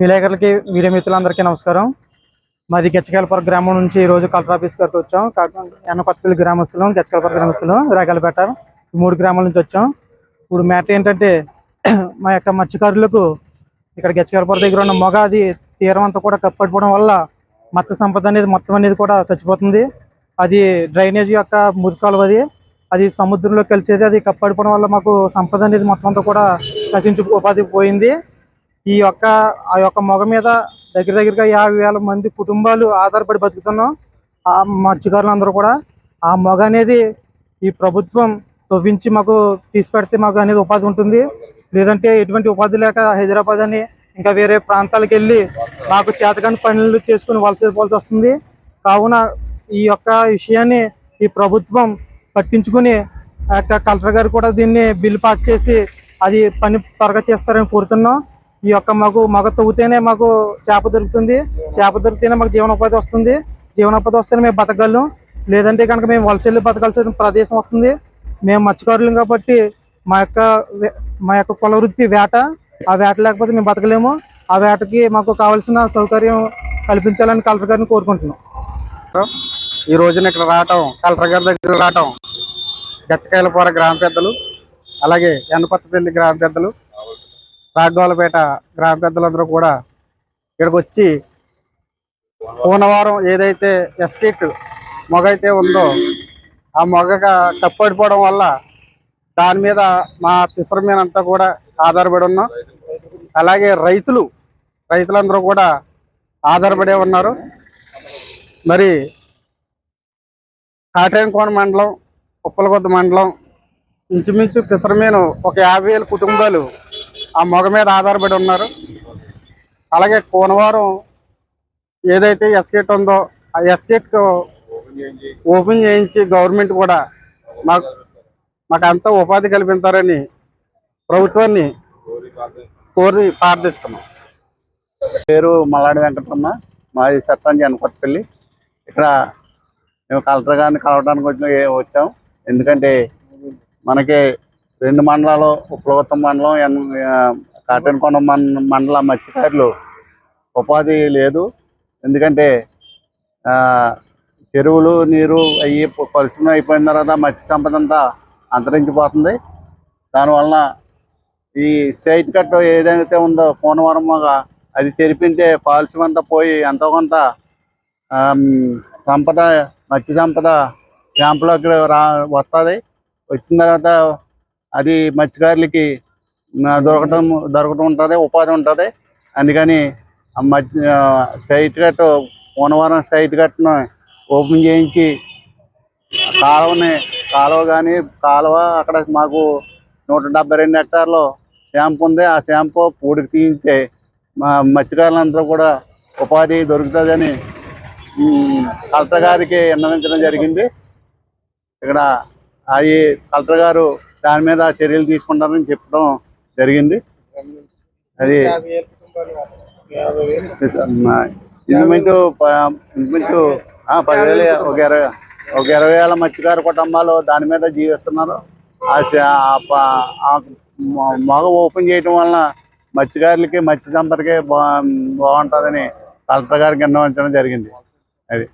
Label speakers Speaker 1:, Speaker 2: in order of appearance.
Speaker 1: విలేకరులకి video మిత్రులందరికీ నమస్కారం. మాది గచ్చకాలపురం గ్రామం నుంచి ఈరోజు కలెక్టర్ ఆఫీస్ గారికి వచ్చాం. ఎన్నకొత్తపల్లి గ్రామస్తులం గచ్చకాలపురం గ్రామస్తులం రేగలపేట మూడు గ్రామాల నుంచి వచ్చాం. ఇప్పుడు మ్యాటర్ ఏంటంటే మా యొక్క మత్స్యకారులకు ఇక్కడ గచ్చకాలపురం దగ్గర ఉన్న మొగ అది తీరం అంతా కూడా కప్పడిపోవడం వల్ల మత్స్య సంపద అనేది మొత్తం అనేది కూడా చచ్చిపోతుంది. అది డ్రైనేజ్ యొక్క మురికాలు అది అది సముద్రంలో కలిసేది అది కప్పడిపోవడం వల్ల మాకు సంపద అనేది మొత్తం అంతా కూడా నశించి ఉపాధి పోయింది. ఈ యొక్క ఆ యొక్క మొగ మీద దగ్గర దగ్గరగా యాభై వేల మంది కుటుంబాలు ఆధారపడి బతుకుతున్నాం. ఆ మత్స్యకారులందరూ కూడా ఆ మొగ అనేది ఈ ప్రభుత్వం తవ్వించి మాకు తీసిపెడితే మాకు అనేది ఉపాధి ఉంటుంది. లేదంటే ఎటువంటి ఉపాధి లేక హైదరాబాద్ అని ఇంకా వేరే ప్రాంతాలకు వెళ్ళి మాకు చేతకాని పనులు చేసుకుని వలస వస్తుంది. కావున ఈ యొక్క విషయాన్ని ఈ ప్రభుత్వం పట్టించుకుని ఆ యొక్క కలెక్టర్ గారు కూడా దీన్ని బిల్ పాస్ చేసి అది పని త్వరగా చేస్తారని కోరుతున్నాం. ఈ యొక్క మాకు మగ తవ్వుతేనే మాకు చేప దొరుకుతుంది. చేప దొరికితేనే మాకు జీవనోపాధి వస్తుంది. జీవనోపాధి వస్తేనే మేము బతకగలం. లేదంటే కనుక మేము వలస వెళ్ళి బతకాల్సిన ప్రదేశం వస్తుంది. మేము మత్స్యకారులం కాబట్టి మా యొక్క మా యొక్క కుల వృత్తి వేట. ఆ వేట లేకపోతే మేము బతకలేము. ఆ వేటకి మాకు కావాల్సిన సౌకర్యం కల్పించాలని కలెక్టర్ గారిని కోరుకుంటున్నాం.
Speaker 2: ఈ రోజున ఇక్కడ రావటం కలెక్టర్ గారి దగ్గర రావటం గచ్చకాయలపూర గ్రామ పెద్దలు అలాగే ఎన్నకొత్తపల్లి గ్రామ పెద్దలు రాగ్గోలపేట గ్రామ పెద్దలందరూ కూడా ఇక్కడికి వచ్చి పోనవారం ఏదైతే ఎస్కిట్ మొగ అయితే ఉందో ఆ మొగగా కప్పడిపోవడం వల్ల దాని మీద మా పిసర మీద అంతా కూడా ఆధారపడి ఉన్నాం. అలాగే రైతులు రైతులందరూ కూడా ఆధారపడే ఉన్నారు. మరి కాటేనకోన మండలం ఉప్పలగొద్ద మండలం ఇంచుమించు పిసరమీను ఒక యాభై వేల కుటుంబాలు ఆ మొగ మీద ఆధారపడి ఉన్నారు. అలాగే కోనవారం ఏదైతే ఎస్కేట్ ఉందో ఆ ఎస్కేట్ ఓపెన్ చేయించి గవర్నమెంట్ కూడా మాకు మాకు అంతా ఉపాధి కల్పించారని ప్రభుత్వాన్ని కోరి ప్రార్థిస్తున్నాం. పేరు మల్లాడి వెంకటరమ్మ మాది సర్పంచ్ అనకొట్టపల్లి ఇక్కడ మేము కలెక్టర్ గారిని కలవడానికి వచ్చిన వచ్చాం. ఎందుకంటే మనకి రెండు మండలాలు ఉప్లవత్తం మండలం ఎన్- ఆ, కాటన్కొండ మండల మత్స్యకారులు ఉపాధి లేదు. ఎందుకంటే చెరువులు నీరు అయ్యి పరిశ్రమ అయిపోయిన తర్వాత మత్స్య సంపద అంతా అంతరించిపోతుంది. దానివలన ఈ స్ట్రైట్ కట్ ఏదైతే ఉందో పోనవరం అది తెరిపితే పాలసీ అంతా పోయి ఎంతో కొంత సంపద మత్స్య సంపద క్యాంపులోకి రా వస్తుంది. వచ్చిన తర్వాత అది మత్స్యకారులకి దొరకటం దొరకటం ఉంటుంది ఉపాధి ఉంటుంది. అందుకని మధ్య స్ట్రైట్ కట్ పోనవరం స్ట్రైట్ కట్ను ఓపెన్ చేయించి కాలువని కాలువ కానీ కాలువ అక్కడ మాకు నూట డెబ్బై రెండు హెక్టార్లు షాంపు ఉంది. ఆ షాంపు పూడికి తీయించే మా మత్స్యకారులందరూ కూడా ఉపాధి దొరుకుతుందని కలెక్టర్ గారికి విన్నవించడం జరిగింది. ఇక్కడ అవి కలెక్టర్ గారు దాని మీద చర్యలు తీసుకుంటారని చెప్పడం జరిగింది. అది మా- ఇంచుమించు ఇంచుమించు పదివేలు ఒక ఇరవై ఒక ఇరవై వేల మత్స్యకార కుటుంబాలు దాని మీద జీవిస్తున్నారు. ఆ మొగ ఓపెన్ చేయటం వలన మత్స్యకారులకి మత్స్య సంపదకి బా బాగుంటుందని కలెక్టర్ గారికి విన్నవించడం జరిగింది. అది